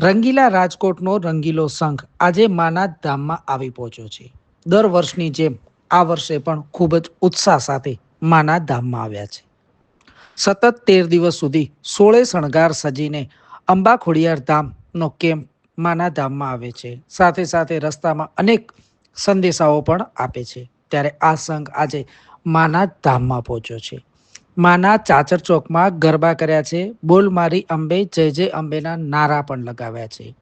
રંગીલા રાજકોટનો રંગીલો સંઘ આજે માના ધામમાં આવી પહોંચ્યો છે. દર વર્ષની જેમ આ વર્ષે પણ ખૂબ જ ઉત્સાહ સાથે માના ધામમાં આવ્યા છે. સતત તેર દિવસ સુધી સોળે શણગાર સજીને અંબા ખોડિયાર ધામનો કેમ્પ માના ધામમાં આવે છે. સાથે સાથે રસ્તામાં અનેક સંદેશાઓ પણ આપે છે. ત્યારે આ સંઘ આજે માના ધામમાં પહોંચ્યો છે. માના ચાચર ચોકમાં ગરબા કર્યા છે. બોલ મારી અંબે, જય જય અંબેના નારા પણ લગાવ્યા છે.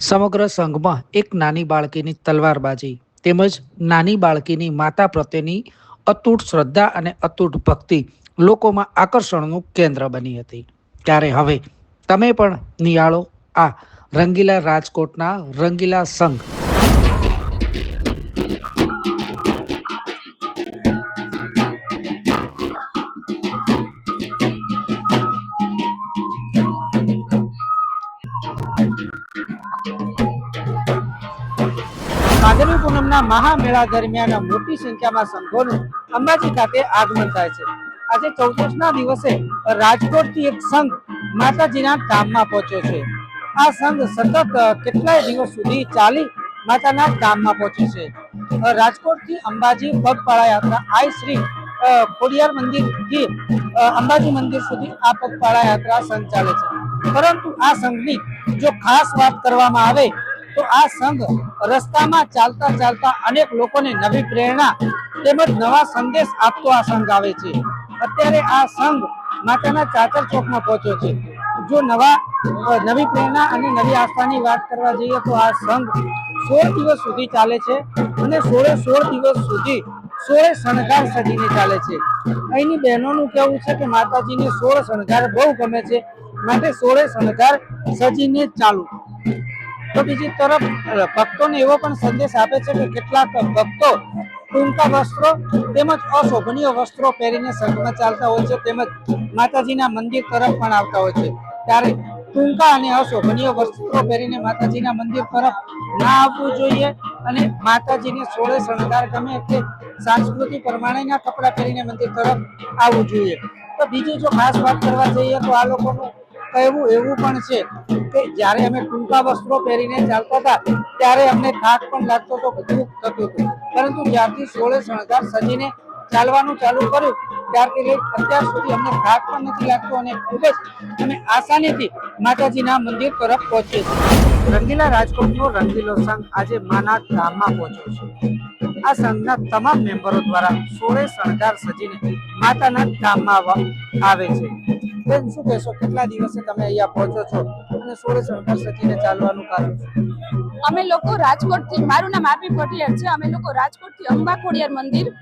સમગ્ર સંઘમાં એક નાની બાળકીની તલવારબાજી તેમજ નાની બાળકીની માતા પ્રત્યેની અતૂટ શ્રદ્ધા અને અતૂટ ભક્તિ લોકોમાં આકર્ષણનું કેન્દ્ર બની હતી. ત્યારે હવે તમે પણ નિહાળો આ રંગીલા રાજકોટના રંગીલા સંઘ. ભાદરવી પૂનમના મહામેળા દરમિયાન મોટી સંખ્યામાં સંઘોનું અંબાજી ખાતે આગમન થાય છે. આજે ચૌદસના દિવસે રાજકોટથી એક સંઘ માતાજીના ધામમાં પહોંચ્યો છે. આ સંઘ સતત કેટલાય દિવસ સુધી ચાલી માતાના ધામમાં પહોંચે છે. રાજકોટથી અંબાજી પગપાળા યાત્રા આઈ શ્રી ખોડિયાર મંદિરથી અંબાજી મંદિર સુધી આ પગપાળા યાત્રા સંચાલે છે. પરંતુ આ સંઘની જો ખાસ વાત કરવામાં આવે તો આ સંઘ રસ્તામાં ચાલતા ચાલતા અનેક લોકોને નવી પ્રેરણા તેમજ નવા સંદેશ આપતો આ સંઘ આવે છે. અત્યારે આ સંઘ માતાના ચાચર ચોકમાં પહોંચ્યો છે. જો નવા નવી પ્રેરણા અને નવી આસ્થાની વાત કરવા જઈએ તો આ સંઘ સોળ દિવસ સુધી ચાલે છે અને સોળે સોળ દિવસ સુધી સોળે શણગાર સજીને ચાલે છે. અહીંની બહેનોનું કહેવું છે કે માતાજીને સોળ શણગાર બહુ ગમે છે, માટે સોળે શણગાર સજીને ચાલુ તો બીજી તરફ ભક્તોને એવો પણ સંદેશ આપે છે કે કેટલાક ભક્તો ટૂંકા વસ્ત્રો તેમજ અશોભનીય વસ્ત્રો પહેરીને સંઘમાં ચાલતા હોય છે, તેમજ માતાજીના મંદિર તરફ પણ આવતા હોય છે. ત્યારે ટૂંકા અને અશોભનીય વસ્ત્રો પહેરીને માતાજીના મંદિર તરફ ના આવવું જોઈએ અને માતાજીને સોળે શણગાર ગમે એટલે સાંસ્કૃતિક પ્રમાણેના કપડાં પહેરીને મંદિર તરફ આવવું જોઈએ. તો બીજી જો ખાસ વાત કરવા જઈએ તો આ લોકોનું કહેવું એવું પણ છે કે જ્યારે અમે ટૂંકા વસ્ત્રો પહેરીને ચાલતા હતા, ત્યારે અમને થાક પણ લાગતો હતો દુઃખ થતું હતું. પરંતુ જ્યારથી સોળે શણગાર સજીને ચાલવાનું ચાલુ કર્યું, ત્યારથી લઈ અત્યાર સુધી અમને થાક પણ નથી લાગતો અને ખૂબ જ અમે આસાનીથી માતાજીના મંદિર તરફ પહોંચીએ છીએ. રંગીલા રાજકોટનો રંગીલો સંઘ આજે માના ધામમાં પહોંચ્યો છે. આ સંઘના તમામ મેમ્બરો દ્વારા સોળે શણગાર સજીને માતાના ધામમાં આવે છે. બેન, શું કહેશો? કેટલા દિવસે તમે અહીંયા પહોંચો છો? અને સોળે શણગાર સજીને ચાલવાનું કારણ અમે લોકો રાજકોટથી, મારું નામ આરપી પટિયાર છે. અમે લોકો રાજકોટથી અંબા ખોડિયાર મંદિર,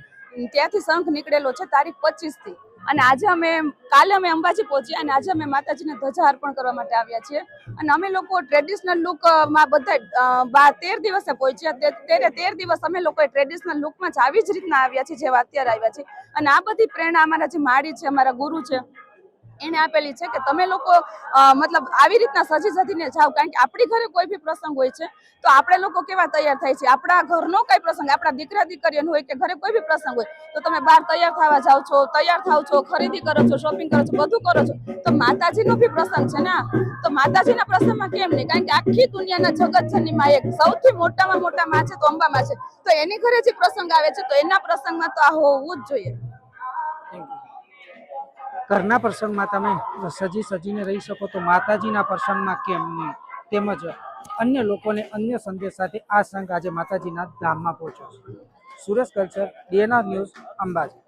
ત્યાંથી શંખ નીકળેલો છે તારીખ પચીસથી અને આજે અમે, કાલે અમે અંબાજી પહોંચ્યા અને આજે અમે માતાજીને ધ્વજા અર્પણ કરવા માટે આવ્યા છીએ. અને અમે લોકો ટ્રેડિશનલ લુકમાં બધા તેર દિવસે પહોંચ્યા. તેર દિવસ અમે લોકો ટ્રેડિશનલ લુકમાં જ આવી જ રીતના આવ્યા છીએ જેવા અત્યારે આવ્યા છે અને આ બધી પ્રેરણા અમારા જે માડી છે, અમારા ગુરુ છે એને આપેલી છે કે તમે લોકો મતલબ આવી રીતના સજી સજીને જાઓ, કારણ કે આપણી ઘરે કોઈ બી પ્રસંગ હોય છે, તો આપણે લોકો કેવા તૈયાર થાય છે? આપણા ઘરનો કઈ પ્રસંગ, આપણા દીકરા દીકરીઓનો હોય કે ઘરે કોઈ બી પ્રસંગ હોય, તો તમે બહાર તૈયાર થવા જાઓ છો, તૈયાર થાવ છો, ખરીદી કરો છો શોપિંગ કરો છો, બધું કરો છો, તો માતાજીનો બી પ્રસંગ છે ને તો માતાજીના પ્રસંગમાં કેમ નહીં? કારણ કે આખી દુનિયાના જગતજનની માં એક, સૌથી મોટામાં મોટા માં છે તો અંબામાં છે. તો એની ઘરે જે પ્રસંગ આવે છે, તો એના પ્રસંગમાં તો આ હોવું જ જોઈએ. ઘરના પ્રસંગમાં તમે સજી સજીને રહી શકો તો માતાજીના પ્રસંગમાં કેમ નહીં? તેમજ અન્ય લોકોને અન્ય સંદેશ સાથે આ સંઘ આજે માતાજીના ધામમાં પહોંચ્યો છે. Suresh culture DNR news, Ambaji.